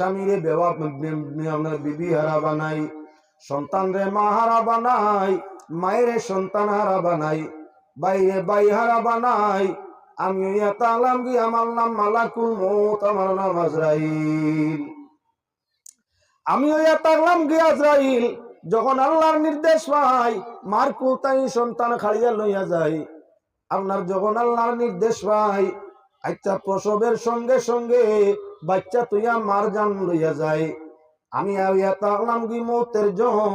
স্বামীরে বেওয়া আপনার বিবি হারা বানাই সন্তান রে মা হারা বানাই, মায়ের সন্তান হারা বানাই, বাইরে বাই হারা বানাই, আমি আলাম কি আমার নাম মালাকুল মৌত আমার নাম আজরাইল। আমি ওইয়া তাকলাম কি আজরাইল, যখন আল্লাহর নির্দেশ পাই, মার কুতাই সন্তান খাড়িয়া লইয়া যায়। আপনার যখন আল্লাহর নির্দেশ পাই আচ্ছা প্রসবের সঙ্গে সঙ্গে বাচ্চা তুইয়া মার জান লইয়া যায় আমি আইয়া তাকলাম কি মৌতের জম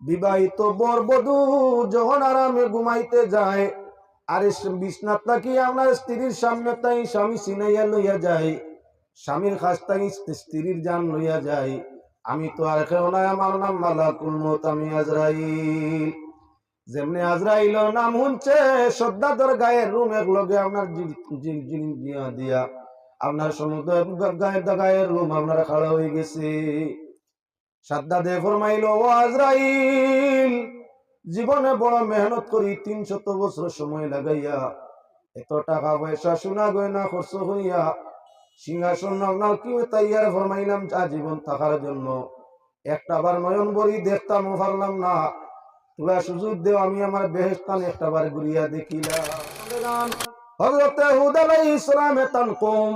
বিবাহিত বর বধূ, যখন আরামে ঘুমাইতে যায়, আরে বিছনাথ নাকি আপনার স্ত্রীর সামনে তাই স্বামী সিনাইয়া লইয়া যায়। স্বামীর কাছ তাই স্ত্রীর জান লইয়া যায়। আমি তো আর কেউ নাই, আমার নাম মালাকুল মত আমি আজরাইল। যেমনি আজরাইল নাম শুনছে শ্রদ্ধাধর গায়ের রুম এক লগে আপনার দিয়া। আপনার সমুদ্র গায়ের রুম আপনার খাড়া হয়ে গেছে। সাদ্দা দে ফরমাইল, ও আজরাইল, জীবনে বড় মেহনত করি, তিনশত বছর সময় লাগাইয়া, এত টাকা পয়সা সোনা গয়না খরচ হইয়া, সিংহাসন আপনার কি তাইয়ার ফরমাইলাম যা জীবন থাকার জন্য। একটা বার নয়ন বড়ি দেখতাম পারলাম না। তোরা সুযোগ দেও, আমি আমার বেহেস্তান একটা বার ঘুরিয়া দেখিলাম। তান কম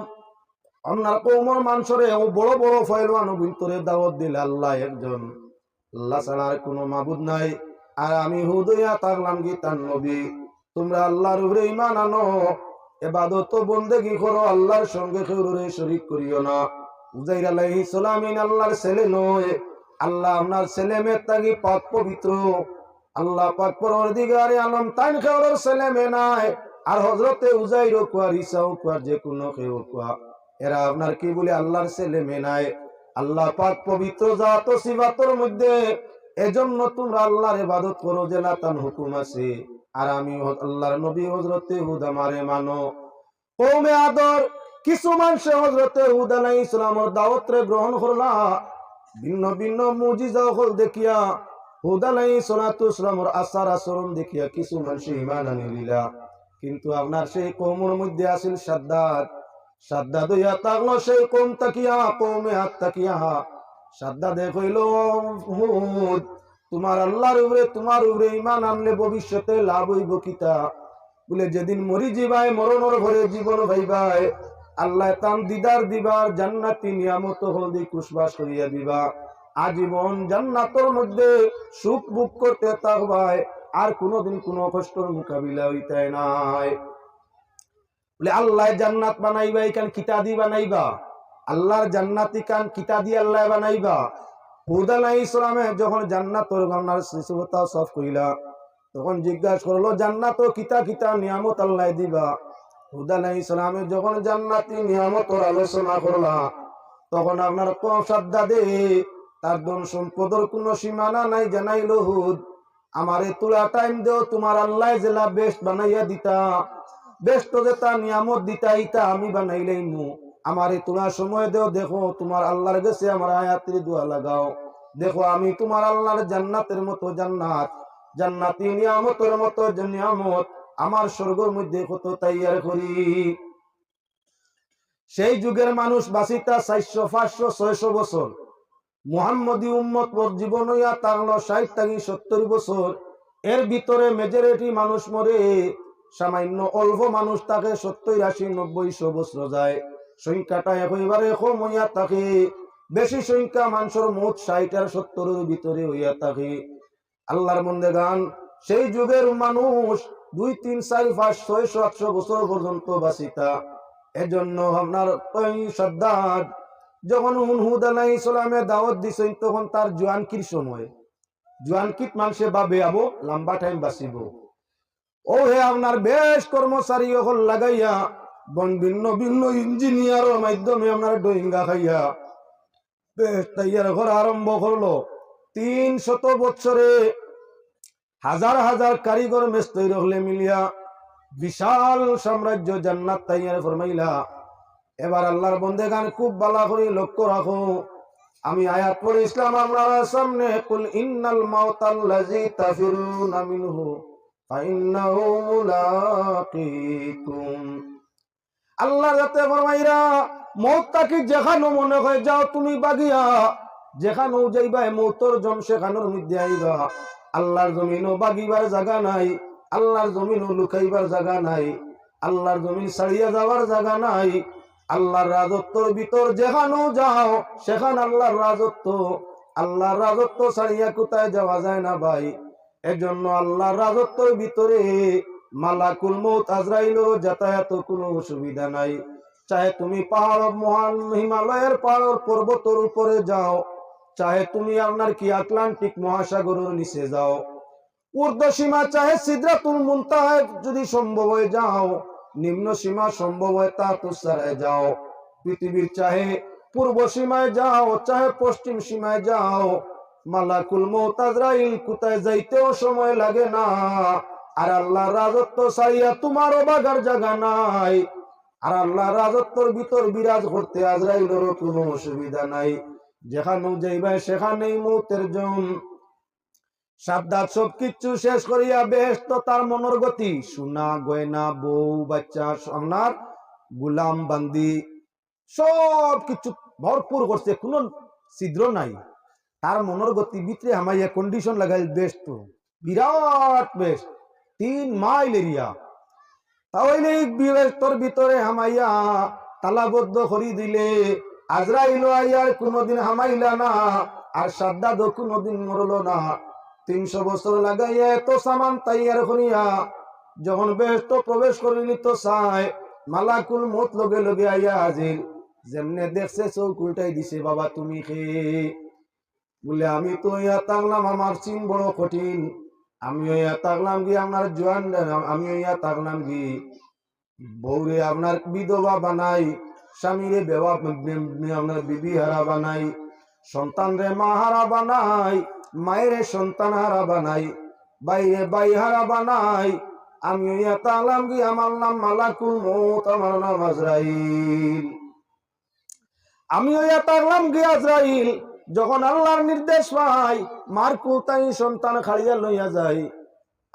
দিলে আল্লাহ একজন। আল্লাহ কোনো নাই। আমি কি? নবী। তোমরা আল্লাহর ইমান এবাদত সঙ্গে শরিক করিও না। উজাইর আলাইহিস সালামিন আল্লাহর ছেলে নয়। আল্লাহ আপনার ছেলে মেয়ে তাগি পাক পবিত্র। আল্লাহ পাক পরদিগারে আলম তাইন কেউর ছেলে মেয়ে নাই। আর হজরতে উজাইর কুয়ার ইসাও কুয়ার যে কোনো কেউ কুয়া। এরা আপনার কি বলে, আল্লাহর ছেলে মেয়ে নাই। আল্লাহ পাক পবিত্র জাত সিবাতর মধ্যে এজন্য তোমরা আল্লাহর ইবাদত করো যে না তান হুকুম আছে। আর আমি আল্লাহর নবী হজরতে হুদ আমারে মানো। কৌমে আদর, কিছু মানুষে হজরতে হুদ আলাই ইসলামর দাওয়াতরে গ্রহণ করলা। ভিন্ন ভিন্ন মুজিজা হল দেখিয়া হুদ নাই সলাতু ইসলামর আচার আচরণ দেখিয়া কিছু মানুষ ইমান আনি দিলা কিন্তু আপনার সেই কৌমর মধ্যে আসিল সাদ্দাত। সাদ্দাত হইয়া সেই কৌম তাকিয়া, কৌমে হাত তাকিয়া। সাদ্দা দেখইল হুদ তোমার আল্লাহর উপরে, তোমার উপরে ইমান আনলে ভবিষ্যতে লাভ হইব কিতা বলে, যেদিন মরি যাবাই মরণর ঘরে জীবন ভাইবাই আল্লাহ তান দিদার দিবার জান্নাতি নিয়ামত হলদি কুশবাস করিয়া দিবা। আজীবন জান্নাতর মধ্যে সুখ বুক করতে থাকবাই আর কোনোদিন কোনো কষ্টর মোকাবিলা হইতে নাই। বলে, আল্লাহ জান্নাত বানাইবা এখান কিতা বানাইবা? আল্লাহর জান্নাতি কান কিতা আল্লাহ বানাইবা? যখন নিয়ামত আলোচনা করলা, তখন আপনার দে, তার ধন সম্পদর কোনো সীমানা নাই জানাইলো হুদ। আমারে তুলা টাইম দেও, তোমার আল্লাহ জেলা বেস্ট বানাইয়া দিতা। বেস্ট যেটা নিয়ামত দিতা ইতা আমি বানাইলেই মু আমার তোলা সময় দেও, দেখো তোমার আল্লাহর কাছে আমার আয়াতের দোয়া লাগাও। দেখো আমি তোমার আল্লাহর জান্নাতের মতো জান্নাত। জান্নাতি নিয়ামতের মতো নিয়ামত আমার স্বর্গের মধ্যে কত তৈয়ার করি। সেই যুগের মানুষ বাসিতা চারশো, পাঁচশো, ছয়শো বছর। মুহাম্মদী উম্মত জীবন হইয়া তাগলো ষাট থাকি সত্তর বছর। এর ভিতরে মেজরিটি মানুষ মরে, সামান্য অল্প মানুষ তাকে সত্তর, আশি, নব্বই, শো বছর যায়। সংখ্যাটা একেবারে কম হইয়া থাকে। বেশি সংখ্যা মানুষের মোট ষাট আর সত্তরের ভিতরে হইয়া থাকে। আল্লাহর মন্দে গান, সেই যুগের মানুষ দুই, তিন, চার, পাঁচ, ছয় সাতশো বছর পর্যন্ত বাসিতা এজন্য আপনার সর্দার যখন হুনহুদ আলাই ইসলামে দাওয়াত দিছেন, তখন তার জোয়ানকির সময়? জোয়ানকিত মানুষে ভাবে আবো লম্বা টাইম বাঁচিব। ও হে আপনার বেশ কর্মচারী হল লাগাইয়া, বন ভিন্ন ভিন্ন ইঞ্জিনিয়ারের মাধ্যমে আপনার ডোহিঙ্গা খাইয়া, বেশ তৈয়ার করা আরম্ভ করল। তিন শত বছরে হাজার হাজার কারিগর মেস্তৈ রহলে মিলিয়া বিশাল সাম্রাজ্য জান্নাত তাইয়ার ফরমাইলা। এবার আল্লাহর বন্দে গান খুব বালা করে লক্ষ্য রাখো। আমি আয়াত পড়ে ইসলাম আপনার সামনে, কুল ইন্নাল মাউতাল্লাযী তাফিরুনা মিনহু, ফাইন্নাহু মুলাকীকুম আল্লাহ যাতে ফরমাইরা মৌত তাকে যেখানো মনে হয় যাও তুমি বাগিয়া যেখানেও যাইবা মৌতর জন সেখানোর মধ্যে আইবা। আল্লাহর জমিনও বাগিবার জায়গা নাই, আল্লাহর জমিনও লুকাইবার জায়গা নাই, আল্লাহর জমিন ছাড়িয়া যাওয়ার জায়গা নাই আল্লাহর রাজত্বর ভিতর যেখানেও যাও, সেখান আল্লাহর রাজত্ব। আল্লাহর রাজত্ব ছাড়িয়া কোথায় যাওয়া যায় না ভাই? এজন্য আল্লাহর রাজত্বর ভিতরে মালাকুল মৌত আজরাইলেরও যাতায়াত কোনো অসুবিধা নাই। চাহে তুমি পাহাড়, মহান হিমালয়ের পাহাড় পর্বতের উপরে যাও। চাহে তুমি আপনার কি আটলান্টিক মহাসাগরের নিচে যাও। ঊর্ধ্ব সীমা চাহে সিদ্রাতুল মুনতাহায় যদি সম্ভব হয়ে যাও। নিম্ন সীমা সম্ভব হয় তা তুষারায় যাও। পৃথিবীর চাহে পূর্ব সীমায় যাও, চাহে পশ্চিম সীমায় যাও। মালাকুল মৌতাজরাইল কোথায় যাইতেও সময় লাগে না। আর আল্লাহ রাজত্ব সাইয়া তোমারও বাগার জায়গা নাই। আর আল্লাহ রাজত্বর ভিতর বিরাজ করতে আজরাইলেরও কোনো অসুবিধা নাই। যেখানেও যাইবা সেখানেই মৌতের জন সাবধান, সব কিচ্ছু শেষ করিয়া বেশ তো তার মনের গতি। সোনা, গয়না, বউ, বাচ্চা সোনার গুলাম, বান্দি, সব কিছু ভরপুর করছে, কোনো ছিদ্র নাই। তার মনের গতি ভিতরে হামাইয়া কন্ডিশন লাগাই বেশ তো বিরাট বেশ তিন মাইল এরিয়া। তাহলে বিবেস্তর ভিতরে হামাইয়া তালাবদ্ধ করি দিলে আজরাইল আইয়ার কোনোদিন হামাইলা না, আর সাদ্দাদও কোনোদিন মরল না। তিনশো বছর লাগাইয়া এত সামান তাইয়ার করিয়া যখন বেহস্ত প্রবেশ করিলি তো চাই মালাকুল মত লগে লগে আইয়া হাজির। যেমনে দেখছে চোখ উল্টাই দিছে, বাবা, তুমি খে বলে, আমি তো ইয়া তাকলাম আমার চিন বড় কঠিন। আমিও ইয়া তাকলাম কি আপনার জোয়ান, আমিও ইয়া তাকলাম কি বউরে আপনার বিধবা বানাই, স্বামীরে বেবা আপনার বিবি হারা বানাই সন্তান রে মা হারা বানাই মায়ের সন্তান হারা বানাই, বাইরে বাই হারা বানাই। আমি তাকলাম কি আমার নাম মালাকুল মৌত আমার নাম আজরাইল। আমি ইয়া তাকলাম কি আজরাইল, যখন আল্লাহর নির্দেশ পাই, মার কুতাই সন্তান খাড়িয়া লইয়া যায়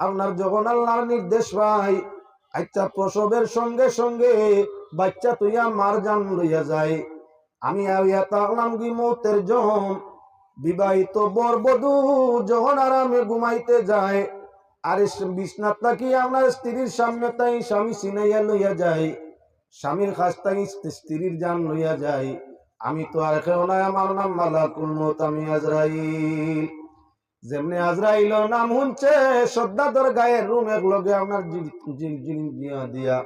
আপনার যখন আল্লাহর নির্দেশ পাই আচ্ছা প্রসবের সঙ্গে সঙ্গে বাচ্চা তুইয়া মার জান লইয়া যায় আমি আইয়া তাকলাম কি মৌতের জম বিবাহিত বরবধূ যখন আরামে ঘুমাইতে যায়, আর বিছনাত নাকি আপনার স্ত্রীর সামনে তাই স্বামী সিনাইয়া লইয়া যায়, স্বামীর কাছ তাই স্ত্রীর জান লইয়া যায়। আমি তো আর কেউ নাই, আমার নাম মালাকুল মত আমি আজরাইল। যেমনি আজরাইল নাম শুনছে শ্রদ্ধাধর গায়ের রুম এক লগে আপনার দিয়া,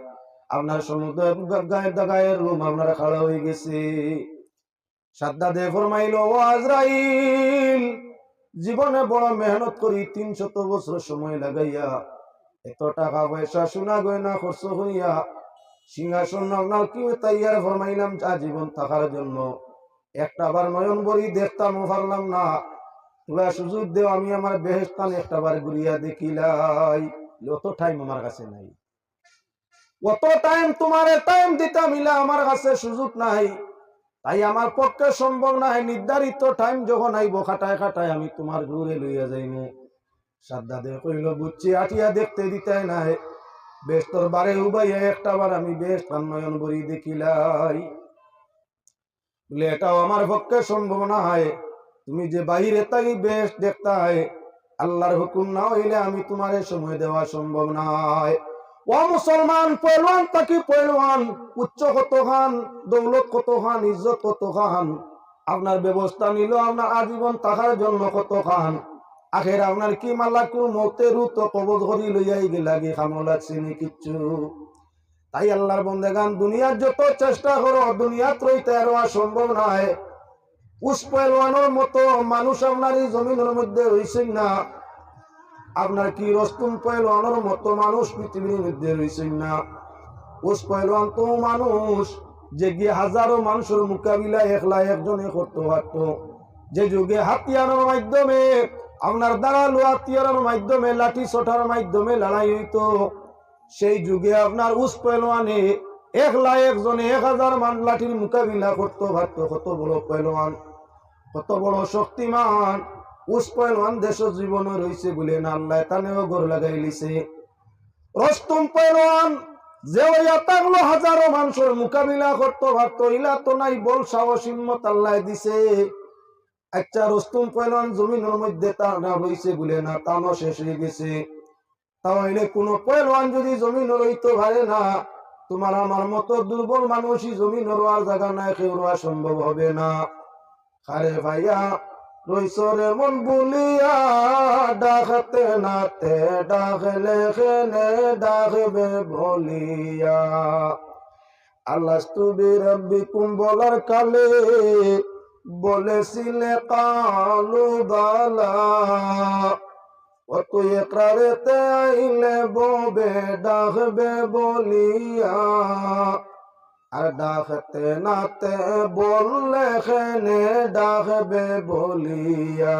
আপনার সমুদ্র গায়ের গায়ের রুম আপনার খাড়া হয়ে গেছে। সাদ্দা দে ফরমাইল, ও আজরাইল, জীবনে বড় মেহনত করি, তিন শত বছর সময় লাগাইয়া, এত টাকা পয়সা সোনা গয়না খরচ হইয়া, সিংহাসন আপনার কি তাইয়ার ফরমাইলাম, যা জীবন থাকার জন্য। একটা বার নয়ন বড়ি দেখতাম পারলাম না। দেও, আমি একটা ঘুরিয়া অত কাছে নাই। অত টাইম টাইম আমার কাছে সুযোগ নাই। তাই আমার পক্ষে সম্ভব নাই নির্ধারিত টাইম যখন আইব, খাটায় খাটায় আমি তোমার ঘুরে লইয়া যাইব। সাদ্দা দে কইল বুঝছি আটিয়া দেখতে দিতে নাই। বেশ তোর বারে উবাইয়া একটা বার আমি বেশ নয়ন বরি দেখিলাই। বলে, এটাও আমার পক্ষে সম্ভব না হয় তুমি যে বাহিরে তাই বেশ দেখতে হয় আল্লাহর হুকুম না হইলে আমি তোমার সময় দেওয়া সম্ভব নয়। ও মুসলমান পহলওয়ান তাকি পহলওয়ান উচ্চ কত খান দৌলত কত খান, ইজ্জত কত খান? আপনার ব্যবস্থা নিল, আপনার আজীবন থাকার জন্য কত খান? আখের আপনার কি মালাকুল মতের তো কবজ করি লইয়াই গেলাগে খামলা চিনি কিচ্ছু। তাই আল্লাহর বন্দেগান, দুনিয়ার যত চেষ্টা করো দুনিয়াত রইতে আরও সম্ভব নয়। পুষ্পেলওয়ানোর মতো মানুষ আপনার এই জমিনের মধ্যে রয়েছে না। আপনার কি রস্তুম পয়লওয়ানোর মতো মানুষ পৃথিবীর মধ্যে রয়েছে না? ওস পুষ্পেলওয়ান তো মানুষ, যে গিয়ে হাজারো মানুষের মোকাবিলা একলা একজনে করতে পারত। যে যুগে হাতিয়ানোর মাধ্যমে আপনার দাঁড়াল হাতিয়ানোর মাধ্যমে, লাঠি ছোটার মাধ্যমে লড়াই হইতো, সেই যুগে আপনার উস পেলোয়ানে একলা একজনে এক হাজার মান লাঠির মোকাবিলা করতে পারতো। কত বড় পেলোয়ান কত বড় শক্তিমান উস পেলোয়ান দেশ জীবনে রয়েছে বলে না আল্লাহ তানেও গর লাগাই লিছে। রস্তম পেলোয়ান যে থাকল হাজারো মানুষের মোকাবিলা করতে পারতো ইলা তো নাই বল সাহস হিম্মত আল্লাহ দিছে। আচ্ছা রস্তুম পয়লান জমিনের মধ্যে তা না হইছে বলে না তানো শেষ হয়ে গেছে। তাহলে কোন পয়লওয়ান যদি জমিন রইতে পারে না, তোমার আমার মতো দুর্বল মানুষই জমিন রোয়ার জায়গা নাই কেউ রোয়া সম্ভব হবে না। আরে ভাইয়া রইসরে মন বুলিয়া ডাকতে নাতে ডাকলে খেলে ডাকবে বলিয়া। আল্লাহ তুবি রব্বি কুম বলার কালে বলেছিলে, কালু বালা অত একরারেতে আইলে ববে ডাকবে বলিয়া। ডাকতে নাতে বললে খেনে ডাকবে বলিয়া।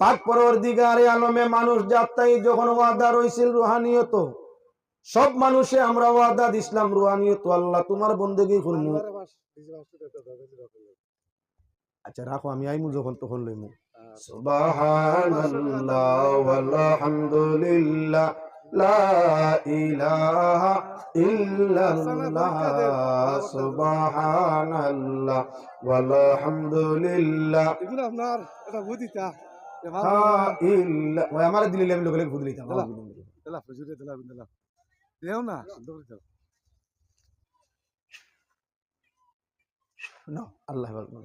পাক পরর দিগারে আলমে মানুষ যাত্রাই যখন ওয়াদা রইছিল রুহানিয়ত, সব মানুষে আমরা ওয়াদা দিছিলাম, রুহানিয়ত, আল্লাহ তোমার বন্দেগি করমু আচ্ছা রাখো, আমি আইমু যখন, তখন লইমু। সুবহানাল্লাহ ওয়ালহামদুলিল্লাহ। লা ইলাহা ইল্লাল্লাহ সুবহানাল্লাহ ওয়ালহামদুলিল্লাহ এগুলো আপনার এটা বুঝিতা লা ইল্লা ওই আমার দিলে আমি লোকে ফুদ লইতাম দিলা। দিলা ফজুরে দিলা দিলা দেও না সুন্দর করে দাও। No, আল্লাহ আকবার